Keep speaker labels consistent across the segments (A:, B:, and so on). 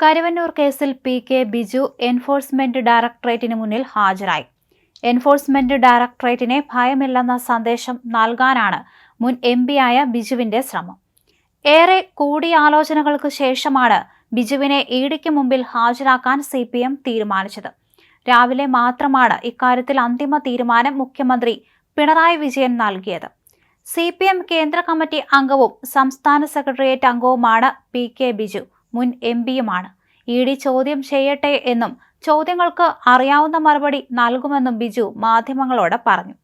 A: കരുവന്നൂർ കേസിൽ P K Biju enforcement ഡയറക്ടറേറ്റിന് മുന്നിൽ ഹാജരായി. എൻഫോഴ്സ്മെന്റ് ഡയറക്ടറേറ്റിനെ ഭയമില്ലെന്ന സന്ദേശം നൽകാനാണ് മുൻ എം പിയായ ബിജുവിന്റെ ശ്രമം. ഏറെ കൂടിയാലോചനകൾക്ക് ശേഷമാണ് ബിജുവിനെ ഇഡിക്ക് മുമ്പിൽ ഹാജരാക്കാൻ സി പി എം തീരുമാനിച്ചത്. രാവിലെ മാത്രമാണ് ഇക്കാര്യത്തിൽ അന്തിമ തീരുമാനം മുഖ്യമന്ത്രി പിണറായി വിജയൻ നൽകിയത്. സി പി എം കേന്ദ്ര കമ്മിറ്റി അംഗവും സംസ്ഥാന സെക്രട്ടേറിയറ്റ് അംഗവുമാണ് പി കെ ബിജു. മുൻ എം പിയുമാണ്. ഇ ഡി ചോദ്യം ചെയ്യട്ടെ എന്നും ചോദ്യങ്ങൾക്ക് അറിയാവുന്ന മറുപടി നൽകുമെന്നും ബിജു മാധ്യമങ്ങളോട് പറഞ്ഞു.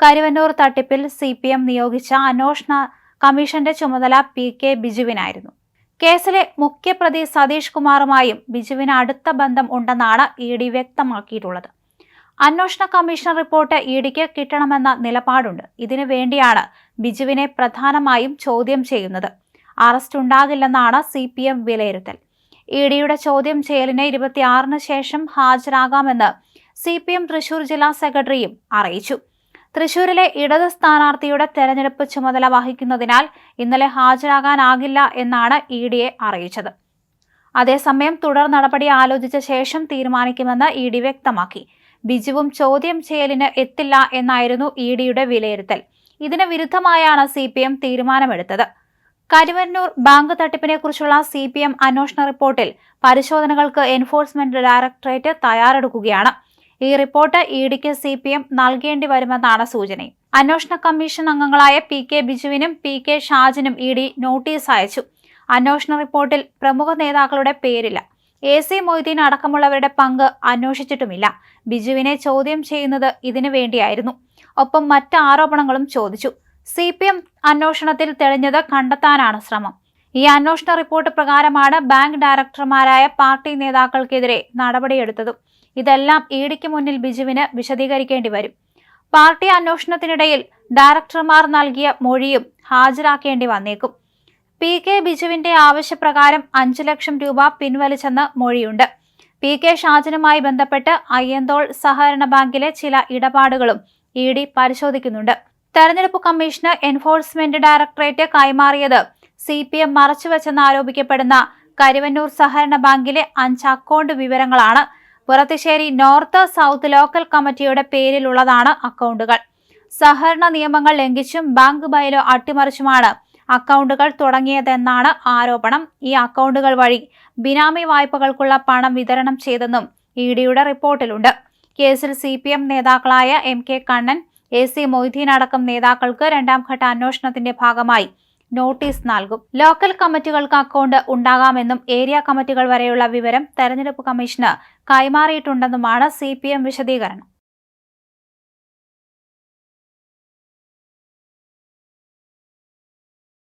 A: കരുവന്നൂർ തട്ടിപ്പിൽ സി പി എം നിയോഗിച്ച അന്വേഷണ കമ്മീഷന്റെ ചുമതല പി കെ ബിജുവിനായിരുന്നു. കേസിലെ മുഖ്യപ്രതി സതീഷ് കുമാറുമായും ബിജുവിന് അടുത്ത ബന്ധം ഉണ്ടെന്നാണ് ഇ ഡി വ്യക്തമാക്കിയിട്ടുള്ളത്. അന്വേഷണ കമ്മീഷൻ റിപ്പോർട്ട് ഇ ഡിക്ക് കിട്ടണമെന്ന നിലപാടുണ്ട്. ഇതിനു വേണ്ടിയാണ് ബിജുവിനെ പ്രധാനമായും ചോദ്യം ചെയ്യുന്നത്. അറസ്റ്റ് ഉണ്ടാകില്ലെന്നാണ് സി പി എം വിലയിരുത്തൽ. ഇ ഡിയുടെ ചോദ്യം ചെയ്യലിന് ഇരുപത്തിയാറിന് ശേഷം ഹാജരാകാമെന്ന് സി പി എം തൃശൂർ ജില്ലാ സെക്രട്ടറിയും അറിയിച്ചു. തൃശൂരിലെ ഇടത് സ്ഥാനാർത്ഥിയുടെ തെരഞ്ഞെടുപ്പ് ചുമതല വഹിക്കുന്നതിനാൽ ഇന്നലെ ഹാജരാകാനാകില്ല എന്നാണ് ഇ ഡിയെ അറിയിച്ചത്. അതേസമയം തുടർ നടപടി ആലോചിച്ച ശേഷം തീരുമാനിക്കുമെന്ന് ഇ ഡി വ്യക്തമാക്കി. ബിജുവും ചോദ്യം ചെയ്യലിന് എത്തില്ല എന്നായിരുന്നു ഇ ഡിയുടെ വിലയിരുത്തൽ. ഇതിന് വിരുദ്ധമായാണ് സി തീരുമാനമെടുത്തത്. കരുവന്നൂർ ബാങ്ക് തട്ടിപ്പിനെക്കുറിച്ചുള്ള സി പി എം അന്വേഷണ റിപ്പോർട്ടിൽ പരിശോധനകൾക്ക് എൻഫോഴ്സ്മെന്റ് ഡയറക്ടറേറ്റ് തയ്യാറെടുക്കുകയാണ്. ഈ റിപ്പോർട്ട് ഇ ഡിക്ക് സി പി എം നൽകേണ്ടി വരുമെന്നാണ് സൂചന. അന്വേഷണ കമ്മീഷൻ അംഗങ്ങളായ പി കെ ബിജുവിനും പി കെ ഷാജിനും ഇ ഡി നോട്ടീസ് അയച്ചു. അന്വേഷണ റിപ്പോർട്ടിൽ പ്രമുഖ നേതാക്കളുടെ പേരില്ല. എ സി മൊയ്തീൻ അടക്കമുള്ളവരുടെ പങ്ക് അന്വേഷിച്ചിട്ടുമില്ല. ബിജുവിനെ ചോദ്യം ചെയ്യുന്നത് ഇതിനു വേണ്ടിയായിരുന്നു. ഒപ്പം മറ്റ് ആരോപണങ്ങളും ചോദിച്ചു. സി പി എം അന്വേഷണത്തിൽ തെളിഞ്ഞത് കണ്ടെത്താനാണ് ശ്രമം. ഈ അന്വേഷണ റിപ്പോർട്ട് പ്രകാരമാണ് ബാങ്ക് ഡയറക്ടർമാരായ പാർട്ടി നേതാക്കൾക്കെതിരെ നടപടിയെടുത്തതും. ഇതെല്ലാം ഇഡിക്ക് മുന്നിൽ ബിജുവിന് വിശദീകരിക്കേണ്ടി വരും. പാർട്ടി അന്വേഷണത്തിനിടയിൽ ഡയറക്ടർമാർ നൽകിയ മൊഴിയും ഹാജരാക്കേണ്ടി വന്നേക്കും. പി കെ ബിജുവിന്റെ ആവശ്യപ്രകാരം അഞ്ചു ലക്ഷം രൂപ പിൻവലിച്ചെന്ന് മൊഴിയുണ്ട്. പി കെ ഷാജനുമായി ബന്ധപ്പെട്ട് അയ്യന്തോൾ സഹകരണ ബാങ്കിലെ ചില ഇടപാടുകളും ഇ ഡി പരിശോധിക്കുന്നുണ്ട്. തെരഞ്ഞെടുപ്പ് കമ്മീഷന് എൻഫോഴ്സ്മെന്റ് ഡയറക്ടറേറ്റ് കൈമാറിയത്. സി പി എം മറച്ചുവെച്ചെന്ന് ആരോപിക്കപ്പെടുന്ന കരുവന്നൂർ സഹകരണ ബാങ്കിലെ അഞ്ച് അക്കൗണ്ട് വിവരങ്ങളാണ് പുറത്തുശ്ശേരി നോർത്ത് സൗത്ത് ലോക്കൽ കമ്മിറ്റിയുടെ പേരിലുള്ളതാണ് അക്കൗണ്ടുകൾ. സഹകരണ നിയമങ്ങൾ ലംഘിച്ചും ബാങ്ക് ബയലോ അട്ടിമറിച്ചുമാണ് അക്കൗണ്ടുകൾ തുടങ്ങിയതെന്നാണ് ആരോപണം. ഈ അക്കൗണ്ടുകൾ വഴി ബിനാമി വായ്പകൾക്കുള്ള പണം വിതരണം ചെയ്തെന്നും ഇ ഡിയുടെ റിപ്പോർട്ടിലുണ്ട്. കേസിൽ സി പി എം നേതാക്കളായ M K Kannan A C Moideen അടക്കം നേതാക്കൾക്ക് രണ്ടാം ഘട്ട അന്വേഷണത്തിന്റെ ഭാഗമായി നോട്ടീസ് നൽകും. ലോക്കൽ കമ്മിറ്റികൾക്ക് അക്കൗണ്ട് ഉണ്ടാകാമെന്നും ഏരിയ കമ്മിറ്റികൾ വരെയുള്ള വിവരം തെരഞ്ഞെടുപ്പ് കമ്മീഷന് കൈമാറിയിട്ടുണ്ടെന്നുമാണ് സി വിശദീകരണം.